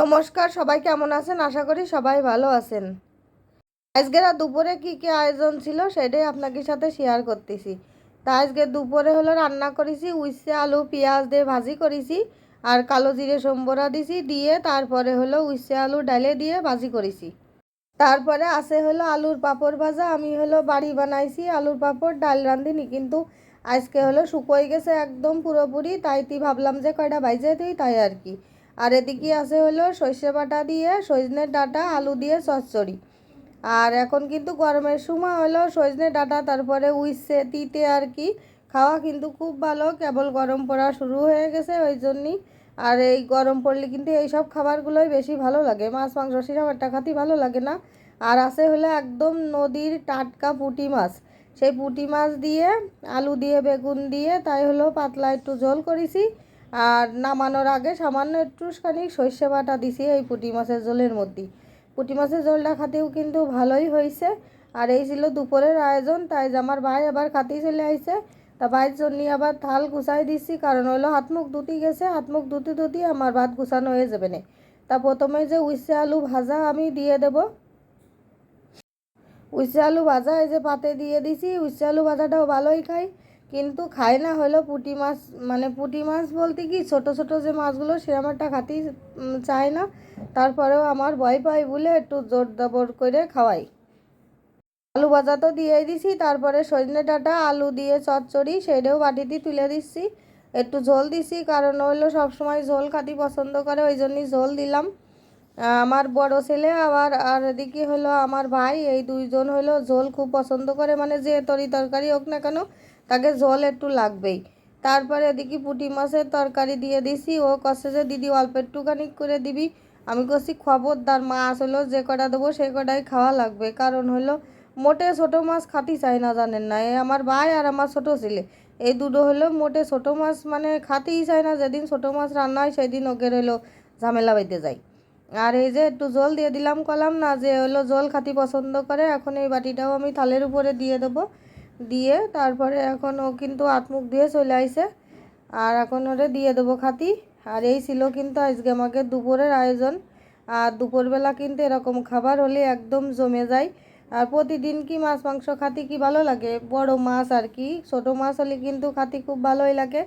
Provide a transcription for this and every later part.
নমস্কার, সবাই কেমন আছেন? আশা করি সবাই ভালো আছেন। আজকের আর দুপুরে কি কি আয়োজন ছিল সেটাই আপনাদের সাথে শেয়ার করতেছি। তা আজকে দুপুরে হলো রান্না করেছি উচ্ছে আলু, পেঁয়াজ দিয়ে ভাজি করেছি, আর কালো জিরে সম্বরা দিছি দিয়ে তারপরে হলো উচ্ছে আলু ডালে দিয়ে ভাজি করেছি। তারপরে আছে হলো আলুর পাঁপড় ভাজা, আমি হলো বাড়ি বানাইছি আলুর পাঁপড়, ডাল রাঁধিনি, কিন্তু আজকে হলো শুকোই গেছে একদম পুরোপুরি, তাই তুই ভাবলাম যে কয়টা বাইজে তুই তাই আর কি। আর এদিকে আছে হলো সর্ষে বাটা দিয়ে সজনের ডাঁটা, আলু দিয়ে চচ্চড়ি। আর এখন কিন্তু গরমের সময় হলো সজনে ডাঁটা, তারপরে উইসে, তিতে আর কি, খাওয়া কিন্তু খুব ভালো। কেবল গরম পড়া শুরু হয়ে গেছে ওই জন্যই। আর এই গরম পড়লে কিন্তু এই সব খাবারগুলোই বেশি ভালো লাগে। মাছ, মাংস, সেসব একটা খাতি ভালো লাগে না। আর আছে হলো একদম নদীর টাটকা পুঁটি মাছ। সেই পুঁটি মাছ দিয়ে, আলু দিয়ে, বেগুন দিয়ে, তাই হলো পাতলা একটু ঝোল করেছি। আর নামানোর আগে সামান্য একটুখানি সর্ষে বাটা দিছি এই পুঁটি মাছের ঝোলের মধ্যে। পুঁটি মাছের ঝোলটা খাতেও কিন্তু ভালোই হয়েছে। আর এই ছিল দুপুরের আয়োজন, তাই আমার ভাই আবার খাতেই চলে আইছে। তা ভাইয়ের জন্য আবার থাল গুছাই দিচ্ছি কারণ হলো হাত মুখ ধুতি গেছে, হাত মুখ ধুতি ধুতি আমার ভাত গুছানো হয়ে যাবে না। তা প্রথমে যে উচ্ছে আলু ভাজা আমি দিয়ে দেব। উচ্ছে আলু ভাজা এই যে পাতে দিয়ে দিছি উচ্ছে আলু ভাজাটাও ভালোই খাই। কিন্তু খায় না হলো পুঁটি মাছ মানে পুঁটি মাছ বলতে কি, ছোট ছোট যে মাছগুলো সেরকম একটা খাতেই চায় না। তারপরেও আমার ভয় পাই বলে একটু জোর দবর করে খাওয়াই। আলু ভাজা তো দিয়েই দিছি, তারপরে সজনে ডাঁটা, আলু দিয়ে চচ্চড়ি, সেটাও বাটিতে তুলে দিচ্ছি। একটু ঝোল দিছি, কারণ হলো সবসময় ঝোল খাতি পছন্দ করে, ওই জন্যই ঝোল দিলাম। আমার বড় ছেলে আবার, আর এদিকে হলো আমার ভাই, এই দুইজন হলো ঝোল খুব পছন্দ করে মানে যে তরি তরকারি হোক না কেন তাকে ঝোল একটু লাগবেই। তারপরে এদিকে পুঁটি মাছের তরকারি দিয়ে দিছি। ও কষে যে, দিদি, অল্প একটুখানি করে দিবি। আমি করছি খবরদার মাছ হলো যে কটা দেবো সেই কটাই খাওয়া লাগবে। কারণ হলো, মোটে ছোটো মাছ খাতি চাই না জানেন না। এই আমার ভাই আর আমার ছোট ছেলে। এই দুটো হলো মোটে ছোট মাছ মানে খাতেই চায় না। যেদিন ছোট মাছ রান্না হয় সেদিন ওকে হলো ঝামেলা বাইতে যায় আর এই যে একটু জল দিয়ে দিলাম কলাম না, যে হলো জল খাতি পছন্দ করে, এখন এই বাটিটাও আমি থালের উপরে দিয়ে দেবো। দিয়ে তারপরে এখন ও কিন্তু আত্মুখ দিয়ে চলে আইছে। আর এখন ওরে দিয়ে দেবো খাতি। আর এই ছিল কিন্তু আজকে আমাকে দুপুরের আয়োজন। আর দুপুরবেলা কিন্তু এরকম খাবার হলে একদম জমে যায়। আর প্রতিদিন কি মাছ, মাংস খাতি কি ভালো লাগে? বড় মাছ আর কি। ছোট মাছ হলে কিন্তু খাতি খুব ভালোই লাগে।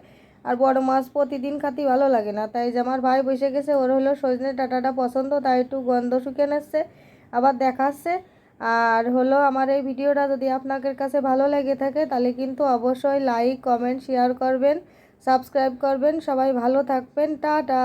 আর বড় মাছ প্রতিদিন খাতি ভালো লাগে না। তাই যে আমার ভাই বসে গেছে, ওর হলো সজনে ডাঁটাটা পছন্দ, তাই একটু গন্ধ শুকিয়ে নিচ্ছে। আবার দেখাচ্ছে। আর হলো আমার এই ভিডিওটা যদি আপনাদের কাছে ভালো লেগে থাকে, তাহলে কিন্তু অবশ্যই লাইক কমেন্ট শেয়ার করবেন সাবস্ক্রাইব করবেন। সবাই ভালো থাকবেন। টাটা।